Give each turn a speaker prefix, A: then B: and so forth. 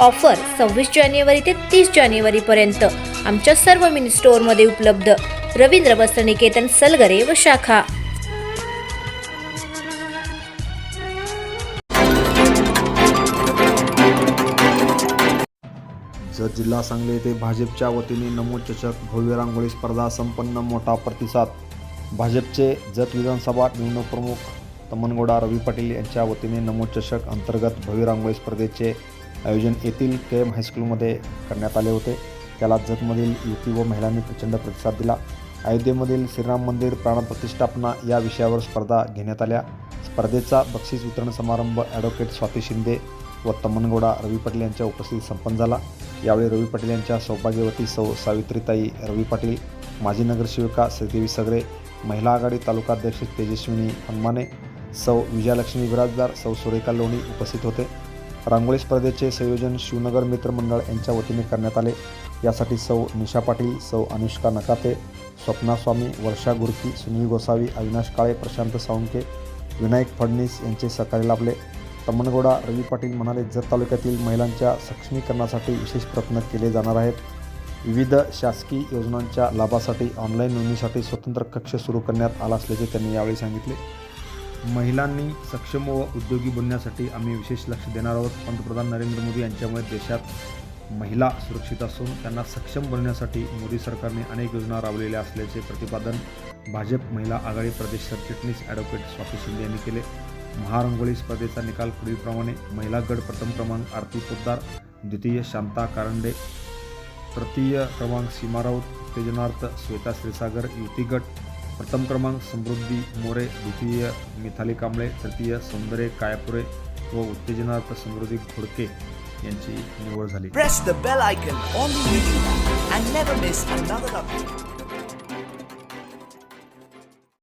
A: Offer सव्वीस जानेवारी ते तीस जानेवारीपर्यंत आमच्या सर्व मिनी स्टोअरमध्ये उपलब्ध. रवींद्र वस्त्रनिकेतन सलगरे व शाखा.
B: जत जिल्हा सांगली येथे भाजपच्या वतीने नमो चषक भव्य रांगोळी स्पर्धा संपन्न मोठा प्रतिसाद. भाजपचे जत विधानसभा निवडणूक प्रमुख तमनगोडा रवी पाटील यांच्या वतीने नमो चषक अंतर्गत भव्य रांगोळी स्पर्धेचे आयोजन येथील के एम हायस्कूलमध्ये करण्यात आले होते. त्याला जतमधील युवती व महिलांनी प्रचंड प्रतिसाद दिला. अयोध्येमधील श्रीराम मंदिर प्राणप्रतिष्ठापना या विषयावर स्पर्धा घेण्यात आल्या. स्पर्धेचा बक्षीस वितरण समारंभ ॲडव्होकेट स्वाती शिंदे व तमनगोडा रवी पाटील यांच्या उपस्थितीत संपन्न झाला. यावेळी रवी पाटील यांच्या सौभाग्यवती सौ सावित्रीताई रवी पाटील माजी नगरसेविका श्रीदेवी सगरे महिला आघाडी तालुकाध्यक्ष तेजस्विनी हनुमाने सौ विजयालक्ष्मी बिराजदार सौ सुरेखा लोणी उपस्थित होते. रांगोळी स्पर्धेचे संयोजन शिवनगर मित्र मंडळ यांच्या वतीने करण्यात आले. यासाठी सौ निशा पाटील सौ अनुष्का नकाते स्वप्ना स्वामी वर्षा गुरकी सुनील गोसावी अविनाश काळे प्रशांत साळुंके विनायक फडणीस यांचे सहकार्य लाभले. तमनगोडा रवी पाटील म्हणाले जत तालुक्यातील महिलांच्या सक्षमीकरणासाठी विशेष प्रयत्न केले जाणार आहेत. विविध शासकीय योजनांच्या लाभासाठी ऑनलाईन नोंदणीसाठी स्वतंत्र कक्ष सुरू करण्यात आला असल्याचे त्यांनी यावेळी सांगितले. महिलांनी सक्षम व उद्योगी बनण्यासाठी आम्ही विशेष लक्ष देणार आहोत. पंतप्रधान नरेंद्र मोदी यांच्यामुळे देशात महिला सुरक्षित असून त्यांना सक्षम बनवण्यासाठी मोदी सरकारने अनेक योजना राबवलेल्या असल्याचे प्रतिपादन भाजप महिला आघाडी प्रदेश सरचिटणीस ॲडव्होकेट स्वाती शिंदे यांनी केले. महारंगोळी स्पर्धेचा निकाल पुढीलप्रमाणे महिला गट प्रथम क्रमांक आरती पोद्दार द्वितीय शांता कारंडे तृतीय क्रमांक सीमा राऊत उत्तेजनार्थ श्वेता श्रीसागर युती गट प्रथम क्रमांक समृद्धी मोरे द्वितीय मिथाली कांबळे तृतीय सौंदर्य कायपुरे व उत्तेजनार्थ समृद्धी घोडके यांची निवड झाली.